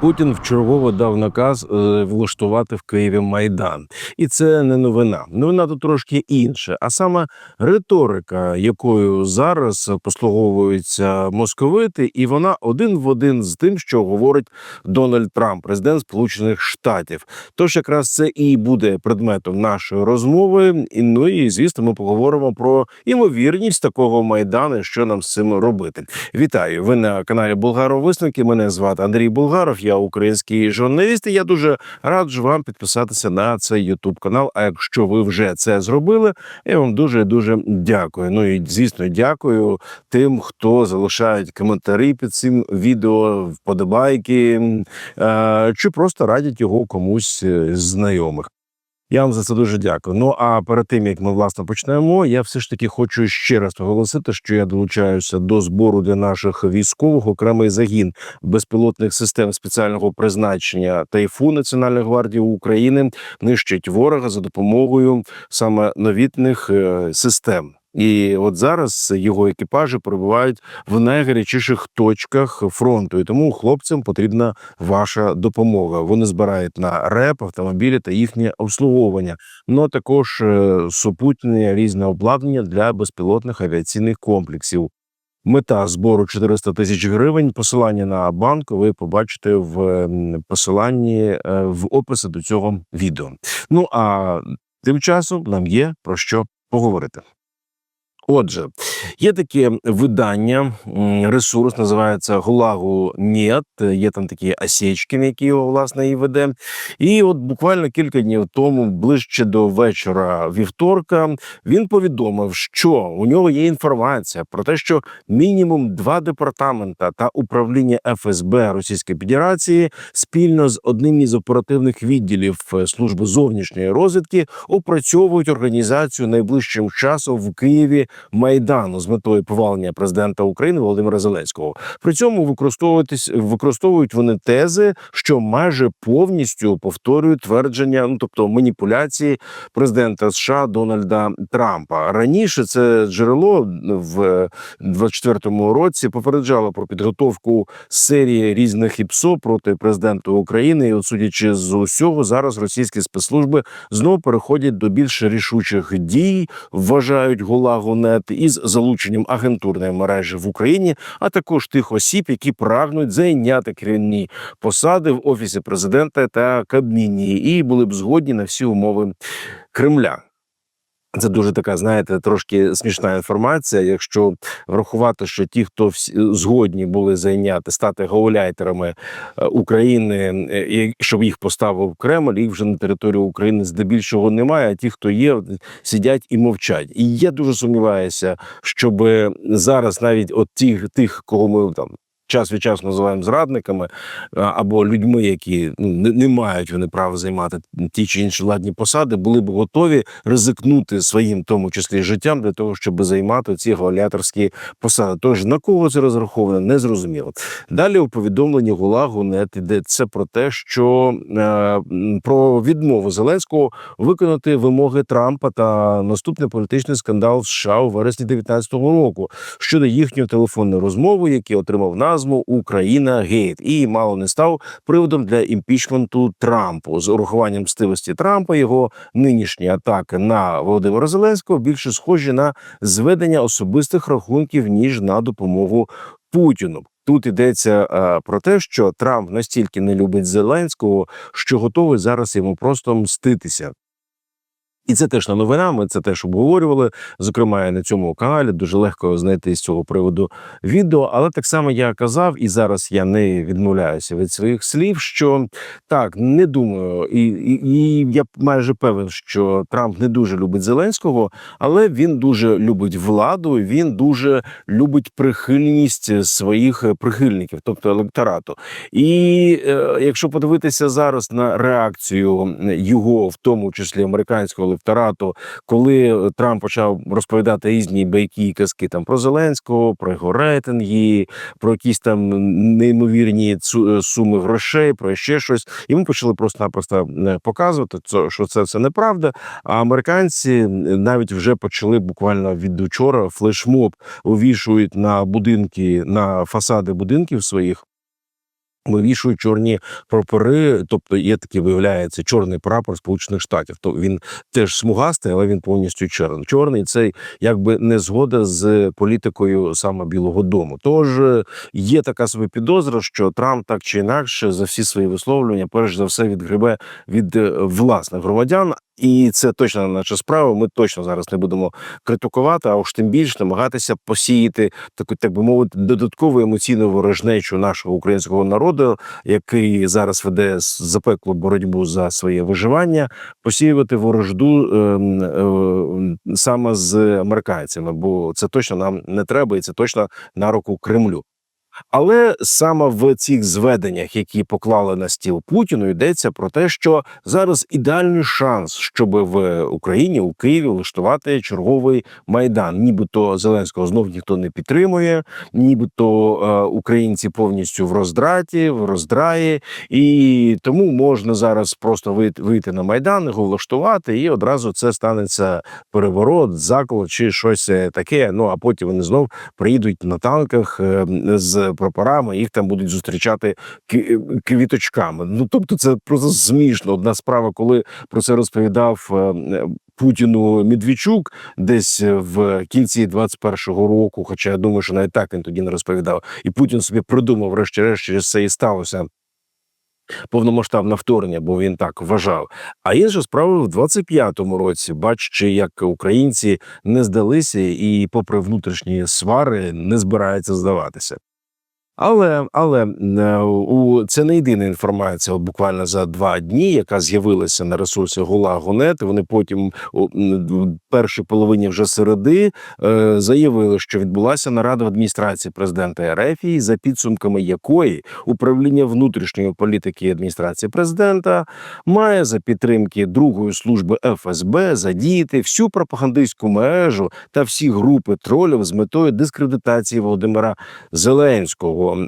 Путін вчергово дав наказ е, влаштувати в Києві майдан, і це не новина. Новина тут трошки інше, а саме риторика, якою зараз послуговуються московити, і вона один в один з тим, що говорить Дональд Трамп, президент Сполучених Штатів. Тож якраз це і буде предметом нашої розмови. І ну і звісно, ми поговоримо про імовірність такого майдану, що нам з цим робити. Вітаю! Ви на каналі Булгаров Висновки. Мене звати Андрій Булгаров. Я український журналіст. і Я дуже раджу вам підписатися на цей Ютуб канал. А якщо ви вже це зробили, я вам дуже дуже дякую. Ну і звісно, дякую тим, хто залишають коментарі під цим відео, вподобайки е, чи просто радять його комусь з знайомих. Я вам за це дуже дякую. Ну а перед тим як ми власне почнемо, я все ж таки хочу ще раз оголосити, що я долучаюся до збору для наших військових окремий загін безпілотних систем спеціального призначення Тайфу Національної гвардії України нищить ворога за допомогою саме новітних е, систем. І от зараз його екіпажі перебувають в найгарячіших точках фронту, і тому хлопцям потрібна ваша допомога. Вони збирають на реп, автомобілі та їхнє обслуговування. Ну також е, супутнє різне обладнання для безпілотних авіаційних комплексів. Мета збору 400 тисяч гривень. Посилання на банк ви побачите в посиланні е, в описі до цього відео. Ну а тим часом нам є про що поговорити. Отже, є таке видання, ресурс називається Гулагу Нет. Є там такі Осечкін, який його власне і веде. І от буквально кілька днів тому, ближче до вечора вівторка, він повідомив, що у нього є інформація про те, що мінімум два департамента та управління ФСБ Російської Федерації спільно з одним із оперативних відділів е, служби зовнішньої розвідки опрацьовують організацію найближчим часом в Києві майдану з метою повалення президента України Володимира Зеленського. При цьому використовуватись використовують вони тези, що майже повністю повторюють твердження, ну тобто маніпуляції президента США Дональда Трампа. Раніше це джерело в 24-му році попереджало про підготовку серії різних ІПСО проти президента України. І, от, судячи з усього, зараз російські спецслужби знову переходять до більш рішучих дій, вважають Гулагу.нет із залученням агентурної мережі в Україні, а також тих осіб, які прагнуть зайняти керівні посади в офісі президента та Кабміні, і були б згодні на всі умови Кремля. Це дуже така, знаєте, трошки смішна інформація. Якщо врахувати, що ті, хто всі згодні були зайняти стати гауляйтерами е, України, е, щоб їх поставив Кремль, їх вже на території України здебільшого немає. А ті, хто є, сидять і мовчать. І я дуже сумніваюся, щоб зараз навіть от тих, тих, кого ми там. Час від часу називаємо зрадниками або людьми, які ну не, мають вони права займати ті чи інші владні посади, були б готові ризикнути своїм, тому числі життям, для того, щоб займати ці гауляторські посади. Тож на кого це розраховано, не зрозуміло. Далі у повідомленні Гулагу нет йдеться про те, що е, про відмову Зеленського виконати вимоги Трампа та наступний політичний скандал в США у вересні 2019 року щодо їхньої телефонної розмови, який отримав назву Україна Гейт, і мало не став приводом для імпічменту Трампу з урахуванням стивості Трампа. Його нинішні атаки на Володимира Зеленського більше схожі на зведення особистих рахунків ніж на допомогу Путіну. Тут йдеться е, про те, що Трамп настільки не любить Зеленського, що готовий зараз йому просто мститися. І це теж не новина. Ми це теж обговорювали. Зокрема, на цьому каналі дуже легко знайти з цього приводу відео. Але так само я казав, і зараз я не відмовляюся від своїх слів. Що так не думаю, і, і, і я майже певен, що Трамп не дуже любить Зеленського, але він дуже любить владу. Він дуже любить прихильність своїх прихильників, тобто електорату. І е, якщо подивитися зараз на реакцію його, в тому числі американського електорату, коли Трамп почав розповідати різні байки і казки там про Зеленського, про його рейтинги, про якісь там неймовірні цу- суми грошей, про ще щось. Йому почали просто-напросто е, показувати, що це все неправда. А американці навіть вже почали буквально від вчора флешмоб увішують на будинки, на фасади будинків своїх. Вивішують чорні прапори, тобто є такий, виявляється, чорний прапор Сполучених Штатів. То він теж смугастий, але він повністю чорний. Чорний це якби не згода з політикою саме Білого Дому. Тож е, є така собі підозра, що Трамп так чи інакше за всі свої висловлювання, перш за все, відгребе від е, власних громадян. І це точно наша справа. Ми точно зараз не будемо критикувати, а уж тим більше намагатися посіяти таку, так би мовити, додаткову емоційну ворожнечу нашого українського народу, який зараз веде запеклу боротьбу за своє виживання, посіювати ворожду ем, е, саме з американцями, бо це точно нам не треба, і це точно на руку Кремлю. Але саме в цих зведеннях, які поклали на стіл Путіну, йдеться про те, що зараз ідеальний шанс, щоб в Україні у Києві влаштувати черговий майдан. Нібито Зеленського знов ніхто не підтримує, нібито е, українці повністю в роздраті, в роздраї, і тому можна зараз просто вийти, на майдан, його влаштувати, і одразу це станеться переворот, заколот чи щось е, таке. Ну а потім вони знов приїдуть на танках е, з прапорами, їх там будуть зустрічати квіточками. Ну тобто, це просто смішно. Одна справа, коли про це розповідав. е, е, Путіну Медведчук десь е, в кінці 21-го року, хоча я думаю, що навіть так він тоді не розповідав, і Путін собі придумав, врешті-решт, через це і сталося повномасштабне вторгнення, бо він так вважав. А інша справа в 25-му році, бачачи, як українці не здалися, і, попри внутрішні свари, не збираються здаватися. Але але е, у це не єдина інформація, буквально за два дні, яка з'явилася на ресурсі Гула.Гунет. Вони потім у першій половині вже середи е, заявили, що відбулася нарада в адміністрації президента РФ, за підсумками якої управління внутрішньої політики адміністрації президента має за підтримки другої служби ФСБ задіяти всю пропагандистську мережу та всі групи тролів з метою дискредитації Володимира Зеленського е,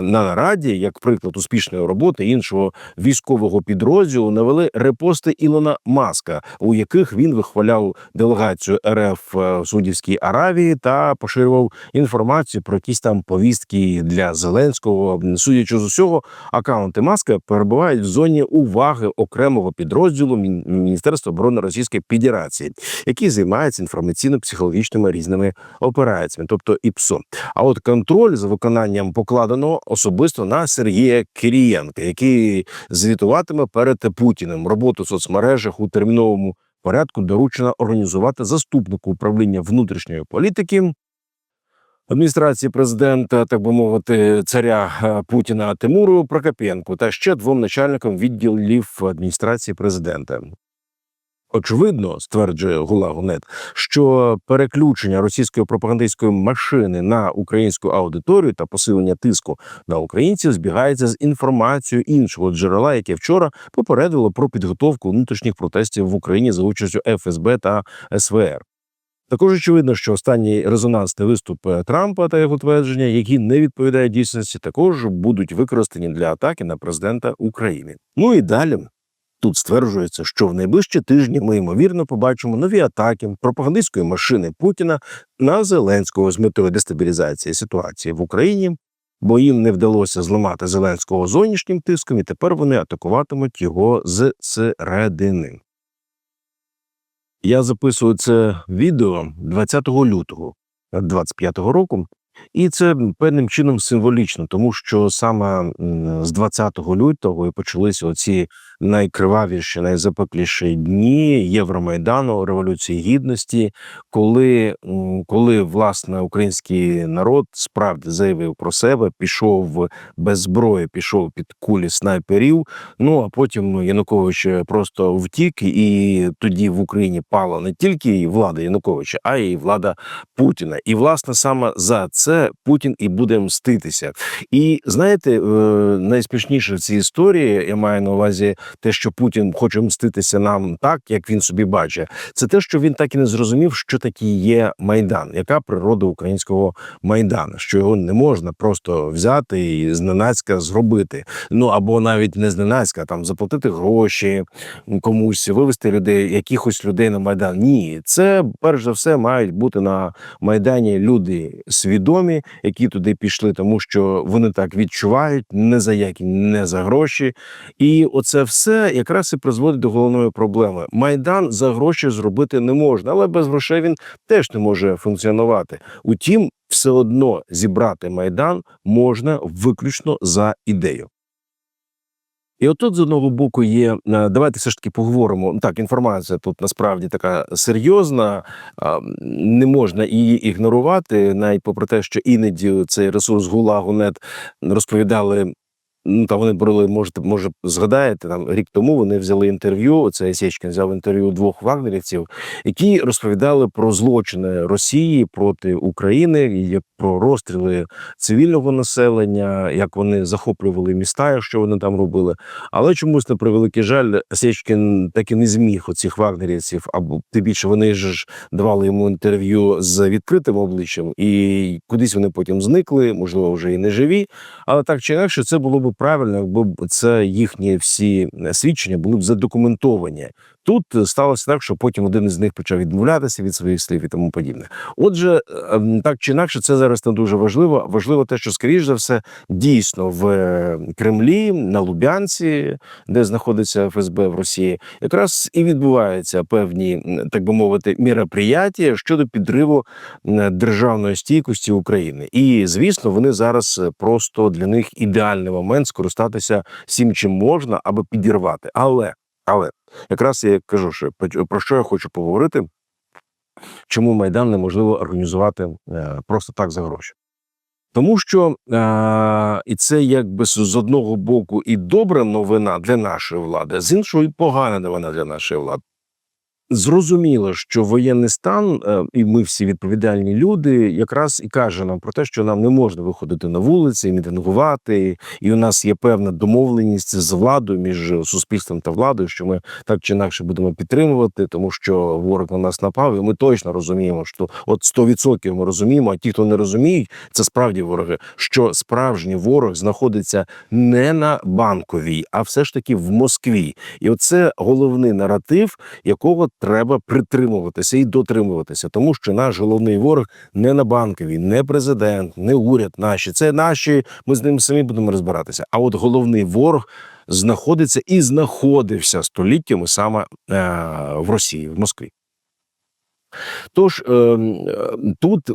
на нараді, як приклад успішної роботи іншого військового підрозділу, навели репости Ілона Маска, у яких він вихваляв делегацію РФ в Саудівській Аравії та поширював інформацію про якісь там повістки для Зеленського. Судячи з усього, акаунти Маска перебувають в зоні уваги окремого підрозділу Міністерства оборони Російської Федерації, який займається інформаційно-психологічними різними операціями, тобто ІПСО. А от контроль за виконанням покладено особисто на Сергія Кирієнка, який звітуватиме перед Путіним роботу в соцмережах у терміновому порядку доручено організувати заступнику управління внутрішньої політики. Адміністрації президента, так би мовити, царя е, Путіна Тимуру Прокопенку та ще двом начальникам відділів адміністрації президента. Очевидно, стверджує Гулагунет, що переключення російської пропагандистської машини на українську аудиторію та посилення тиску на українців збігається з інформацією іншого джерела, яке вчора попередило про підготовку внутрішніх протестів в Україні за участю ФСБ та СВР. Також очевидно, що останній резонансний виступ е, Трампа та його твердження, які не відповідають дійсності, також будуть використані для атаки на президента України. Ну і далі тут стверджується, що в найближчі тижні ми ймовірно побачимо нові атаки пропагандистської машини Путіна на Зеленського з метою дестабілізації ситуації в Україні. Бо їм не вдалося зламати Зеленського зовнішнім тиском, і тепер вони атакуватимуть його з середини. Я записую це відео 20 лютого 25 року, і це певним чином символічно, тому що саме з 20 лютого і почалися оці найкривавіші, найзапекліші дні Євромайдану, Революції Гідності, коли, коли власне український народ справді заявив про себе, пішов без зброї, пішов під кулі снайперів. Ну а потім Янукович просто втік, і тоді в Україні пала не тільки влада Януковича, а й влада Путіна. І власне саме за це Путін і буде мститися. І знаєте, е, найсмішніше в цій історії я маю на увазі те, що Путін хоче мститися нам так, як він собі бачить, це те, що він так і не зрозумів, що таке є майдан, яка природа українського майдану, що його не можна просто взяти і зненацька зробити. Ну або навіть не зненацька, там заплатити гроші комусь, вивести людей, якихось людей на майдан. Ні, це перш за все мають бути на майдані люди свідомі, які туди пішли, тому що вони так відчувають не за які, не за гроші. І оце все якраз і призводить до головної проблеми. Майдан за гроші зробити не можна, але без грошей він теж не може функціонувати. Утім, все одно зібрати майдан можна виключно за ідею. І отут з одного боку є. е, Давайте все ж таки поговоримо. Так, інформація тут насправді така серйозна, не можна її ігнорувати, навіть попри те, що іноді цей ресурс Гулагу.нет розповідали. Ну, там вони брали, можете, може, згадаєте, там рік тому вони взяли інтерв'ю. Оце Сєчкін взяв інтерв'ю двох вагнерівців, які розповідали про злочини Росії проти України, про розстріли цивільного населення, як вони захоплювали міста, якщо вони там робили. Але чомусь на превеликий жаль, Сєчкін так і не зміг оцих вагнерівців, або тим більше вони ж давали йому інтерв'ю з відкритим обличчям, і кудись вони потім зникли, можливо, вже і не живі. Але так чи інакше, це було б правильно, якби це їхні всі е, свідчення були б задокументовані. Тут сталося так, що потім один із них почав відмовлятися від своїх слів і тому подібне. Отже, ем, так чи інакше, це зараз не дуже важливо. Важливо те, що скоріш за все дійсно в е, Кремлі, на Лубянці, де знаходиться ФСБ в Росії, якраз і відбуваються певні, так би мовити, міроприяття щодо підриву державної стійкості України. І звісно, вони зараз е, просто для них ідеальний момент скористатися всім, чим можна, аби підірвати. Але але якраз я кажу, що про- що я хочу поговорити, чому майдан неможливо організувати е, просто так за гроші. Тому що е, і це якби з одного боку і добра новина для нашої влади, з іншого і погана новина для нашої влади. Зрозуміло, що воєнний стан, е, і ми всі відповідальні люди, якраз і каже нам про те, що нам не можна виходити на вулиці, мітингувати, і у нас є певна домовленість з владою між суспільством та владою, що ми так чи інакше будемо підтримувати, тому що ворог на нас напав, і ми точно розуміємо, що от 100% ми розуміємо. А ті, хто не розуміють, це справді вороги. Що справжній ворог знаходиться не на банковій, а все ж таки в Москві. І оце головний наратив, якого треба притримуватися і дотримуватися, тому що наш головний ворог не на банковій, не президент, не уряд наші. Це наші. Ми з ним самі будемо розбиратися. А от головний ворог знаходиться і знаходився століттями саме е, в Росії, в Москві. Тож е, е, тут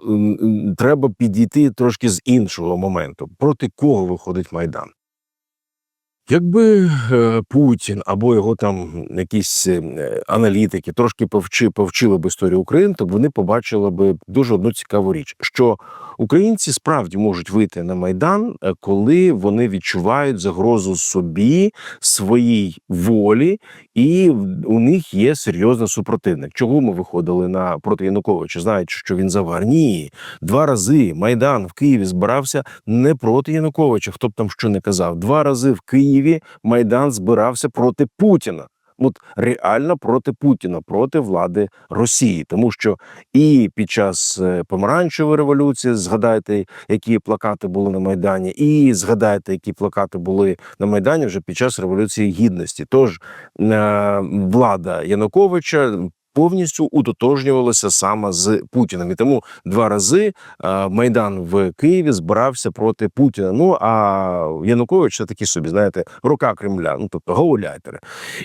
треба підійти трошки з іншого моменту, проти кого виходить майдан. Якби е, Путін або його там якісь е, аналітики трошки повчи, повчили б історію України, то вони побачили б дуже одну цікаву річ, що українці справді можуть вийти на майдан, е, коли вони відчувають загрозу собі, своїй волі, і у них є серйозний супротивник. Чого ми виходили на проти Януковича? Знаючи, що він завар? Ні, два рази майдан в Києві збирався не проти Януковича, хто б там що не казав. Два рази в Києві майдан збирався проти Путіна. От реально проти Путіна, проти влади Росії, тому що і під час е, помаранчевої революції згадайте, які плакати були на майдані, і згадайте, які плакати були на майдані вже під час революції гідності. Тож е, влада Януковича повністю утотожнювалася саме з Путіним. І тому два рази е, майдан в Києві збирався проти Путіна. Ну а Янукович це такі собі, знаєте, рука Кремля, ну тобто гауляйтери.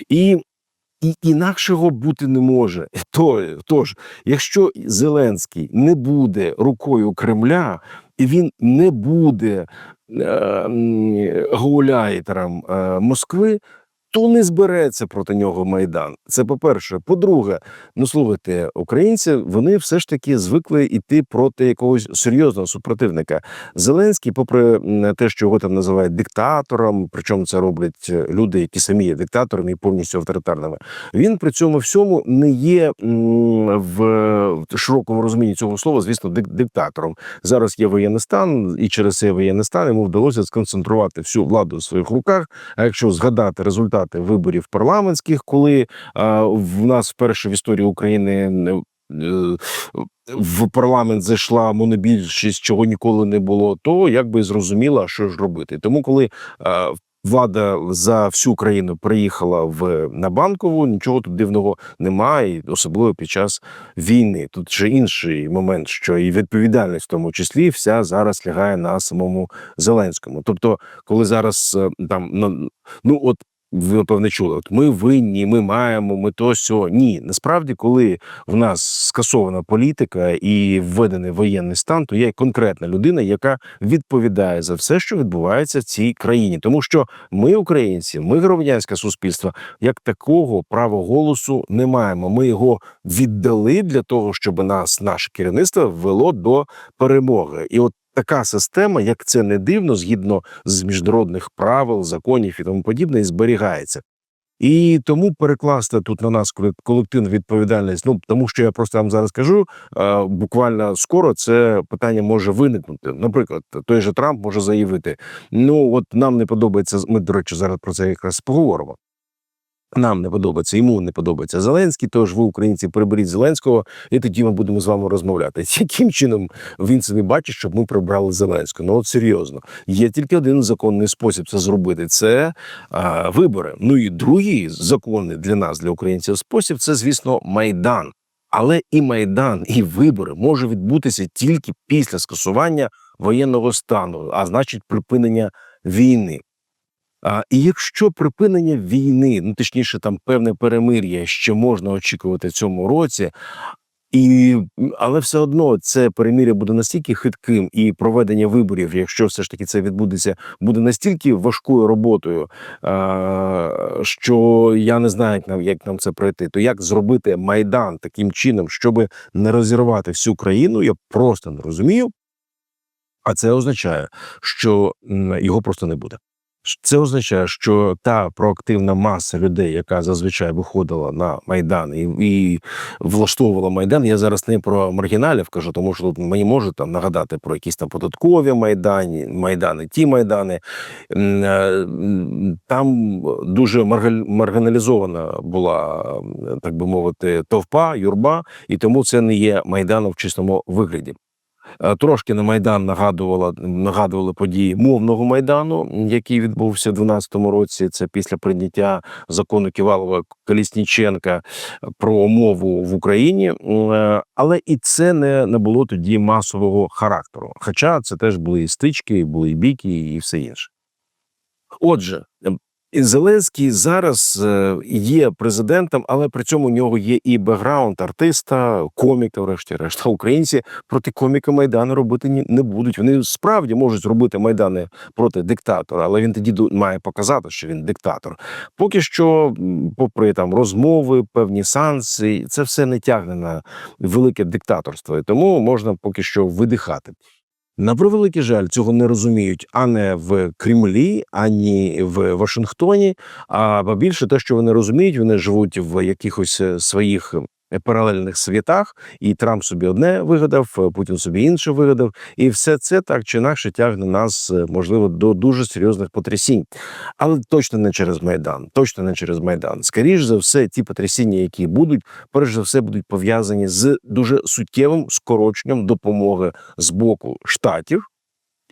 І і інакшого бути не може. То, тож, якщо Зеленський не буде рукою Кремля, і він не буде е, е, Москви, то не збереться проти нього майдан. Це по-перше. По-друге, ну слухайте, українці вони все ж таки звикли йти проти якогось серйозного супротивника. Зеленський, попри те, що його там називають диктатором, причому це роблять е, люди, які самі є диктаторами і повністю авторитарними. Він при цьому всьому не є в широкому розумінні цього слова, звісно, дик- диктатором. Зараз є воєнний стан, і через цей воєнний стан йому вдалося сконцентрувати всю владу в своїх руках. А якщо згадати результати результати виборів парламентських, коли в нас вперше в історії України не- е, в парламент зайшла монобільшість, чого ніколи не було, то якби зрозуміла, що ж робити. Тому, коли влада за всю країну приїхала в на банкову, нічого тут дивного немає, особливо під час війни. Тут ще інший момент, що і відповідальність в тому числі вся зараз лягає на самому Зеленському. Тобто, коли зараз е, там ну от. Ви напевне чули, от ми винні, ми маємо, ми то сьо. Ні, насправді, коли в нас скасована політика і введений воєнний стан, то є конкретна людина, яка відповідає за все, що відбувається в цій країні, тому що ми, українці, ми громадянське суспільство, як такого права голосу не маємо. Ми його віддали для того, щоб нас, наше керівництво, вело до перемоги. І от така система, як це не дивно, згідно з міжнародних правил, законів і тому подібне, і зберігається. І тому перекласти тут на нас колективну відповідальність. Ну тому що я просто вам зараз кажу, е, буквально скоро це питання може виникнути. Наприклад, той же Трамп може заявити: ну от нам не подобається. Ми до речі, зараз про це якраз поговоримо. Нам не подобається, йому не подобається Зеленський. Тож ви, українці, приберіть Зеленського, і тоді ми будемо з вами розмовляти. Яким чином він собі бачить, щоб ми прибрали Зеленського? Ну от серйозно, є тільки один законний спосіб це зробити. Це а, вибори. Ну і другий законний для нас, для українців, спосіб це, звісно, майдан. Але і майдан, і вибори може відбутися тільки після скасування воєнного стану, а значить, припинення війни. А, і якщо припинення війни, ну точніше, там певне перемир'я ще можна очікувати цьому році, і але все одно це перемир'я буде настільки хитким, і проведення виборів, якщо все ж таки це відбудеться, буде настільки важкою роботою, що я не знаю, як нам як нам це пройти. То як зробити майдан таким чином, щоб не розірвати всю країну, я просто не розумію. А це означає, що його просто не буде. Це означає, що та проактивна маса людей, яка зазвичай виходила на майдан і, і влаштовувала майдан. Я зараз не про маргіналів кажу, тому що тут мені можуть там нагадати про якісь там податкові майдані, майдани, ті майдани. Е, Там дуже маргіналізована була, так би мовити, товпа, юрба, і тому це не є майданом в чистому вигляді. Е, Трошки на майдан нагадувала нагадували події мовного майдану, який відбувся в 12-му році. Це після прийняття закону Ківалова Колісніченка про мову в Україні. Е, Але і це не, не було тоді масового характеру. Хоча це теж були і стички, були і бійки, і все інше. Отже, ем, Зеленський зараз е, є президентом, але при цьому у нього є і бекграунд артиста, коміка, врешті-решт. Українці проти коміка майдану робити не будуть. Вони справді можуть зробити майдани проти диктатора, але він тоді має показати, що він диктатор. Поки що, попри там розмови, певні санкції, це все не тягне на велике диктаторство, і тому можна поки що видихати. На превеликий жаль, цього не розуміють ані в Кремлі, ані в Вашингтоні. А більше те, що вони розуміють, вони живуть в якихось е, своїх паралельних світах, і Трамп собі одне вигадав, е, Путін собі інше вигадав, і все це так чи інакше тягне нас, е, можливо, до дуже серйозних потрясінь. Але точно не через майдан, точно не через майдан. Скоріш за все, ті потрясіння, які будуть, перш за все, будуть пов'язані з дуже суттєвим скороченням допомоги з боку штатів,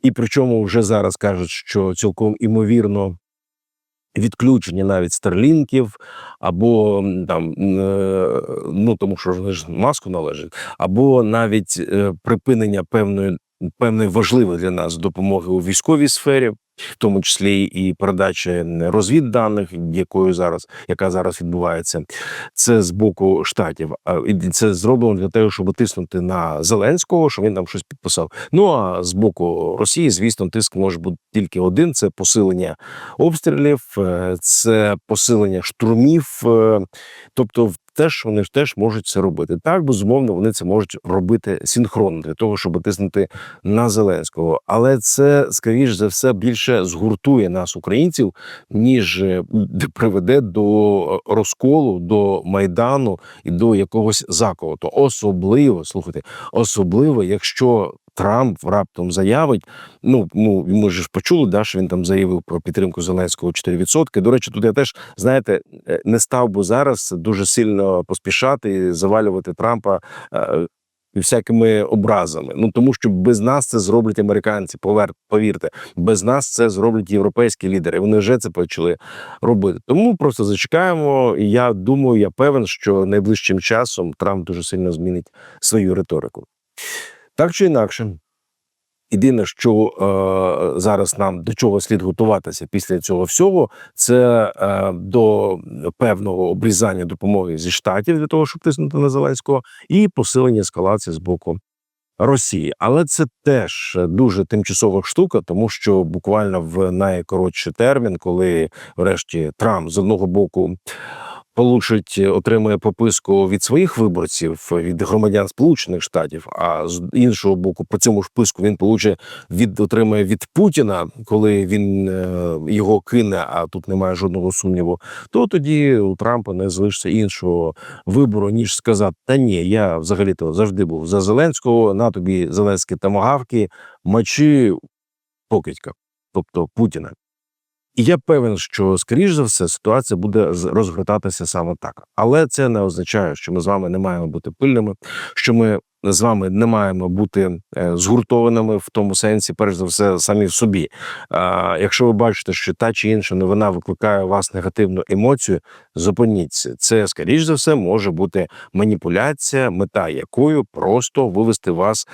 і причому вже зараз кажуть, що цілком імовірно. Відключення навіть старлінків, або там е, ну тому, що вони ж маску належить, або навіть е, припинення певної певної важливої для нас допомоги у військовій сфері, в тому числі і передача розвідданих, якою зараз яка зараз відбувається, це з боку штатів. І це зроблено для того, щоб тиснути на Зеленського, щоб він там щось підписав. Ну а з боку Росії, звісно, тиск може бути тільки один: це посилення обстрілів, е, це посилення штурмів. е, Тобто, теж вони ж теж можуть це робити. Так, безумовно, вони це можуть робити синхронно для того, щоб тиснути на Зеленського. Але це скоріш за все більше згуртує нас, українців, ніж е, приведе до розколу, до майдану і до якогось заколоту. Особливо слухайте, особливо, якщо Трамп раптом заявить. Ну, ну ми ж почули, да, що він там заявив про підтримку Зеленського 4%. До речі, тут я теж знаєте, е, не став би зараз дуже сильно поспішати і завалювати Трампа. е, Всякими образами, ну тому що без нас це зроблять американці. Повер, повірте, без нас це зроблять європейські лідери. Вони вже це почали робити. Тому просто зачекаємо. І я думаю, я певен, що найближчим часом Трамп дуже сильно змінить свою риторику. Так чи інакше, єдине, що е, зараз нам до чого слід готуватися після цього всього, це е, до певного обрізання допомоги зі штатів для того, щоб тиснути на Зеленського, і посилення ескалації з боку. Росії, але це теж дуже тимчасова штука, тому що буквально в найкоротший термін, коли врешті Трамп з одного боку получить, отримує пописку від своїх виборців, від громадян Сполучених Штатів, а з іншого боку, по цьому ж списку він получить від отримує від Путіна, коли він е, його кине, а тут немає жодного сумніву. То тоді у Трампа не залишиться іншого вибору, ніж сказати: Та ні, я взагалі то завжди був за Зеленського, на тобі Зеленські тамагавки, мочі покидька, тобто Путіна. І я певен, що скоріш за все ситуація буде розгортатися саме так. Але це не означає, що ми з вами не маємо бути пильними, що ми з вами не маємо бути е, згуртованими в тому сенсі, перш за все, самі собі. Якщо ви бачите, що та чи інша новина викликає у вас негативну емоцію, зупиніться. Це скоріш за все може бути маніпуляція, мета якою просто вивести вас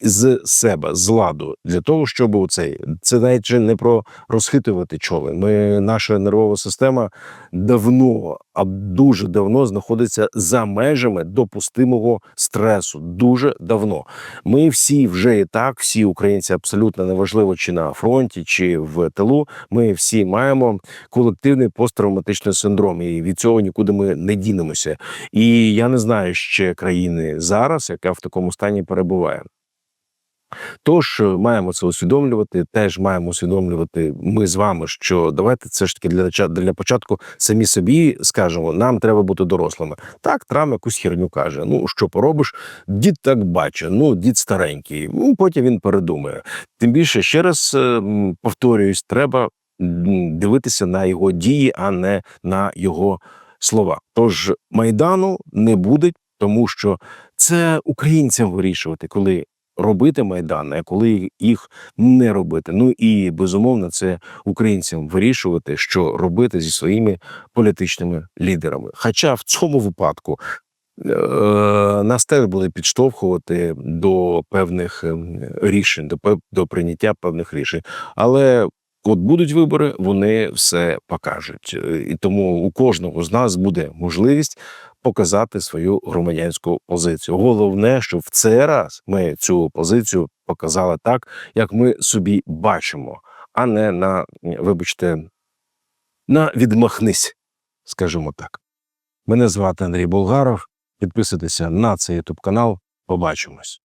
з себе з ладу для того, щоб у цей це навіть не про розхитувати чоли. Ми наша нервова система давно, а дуже давно знаходиться за межами допустимого стресу. Дуже давно. Ми всі вже і так, всі українці, абсолютно неважливо, чи на фронті, чи в тилу. Ми всі маємо колективний посттравматичний синдром, і від цього нікуди ми не дінемося. І я не знаю ще країни зараз, яка в такому стані перебуває. Тож е, маємо це усвідомлювати. Теж маємо усвідомлювати ми з вами, що давайте це ж таки для для початку самі собі скажемо, нам треба бути дорослими. Так, Трамп якусь херню каже. Ну що поробиш? Дід так бачить. Ну дід старенький. Ну потім він передумає. Тим більше ще раз е, повторююсь, треба дивитися на його дії, а не на його слова. Тож майдану не буде, тому що це українцям вирішувати, коли робити майдан, а коли їх не робити. Ну і безумовно, це українцям вирішувати, що робити зі своїми політичними лідерами. Хоча в цьому випадку. е, Нас теж буде підштовхувати до певних ем, рішень, до до прийняття певних рішень. Але от будуть вибори, вони все покажуть. Е, І тому у кожного з нас буде можливість показати свою громадянську позицію. Головне, щоб в цей раз ми цю позицію показали так, як ми собі бачимо, а не на, вибачте, на відмахнись, скажімо так. Мене звати Андрій Болгаров. Підписуйтеся на цей ютуб канал. Побачимось.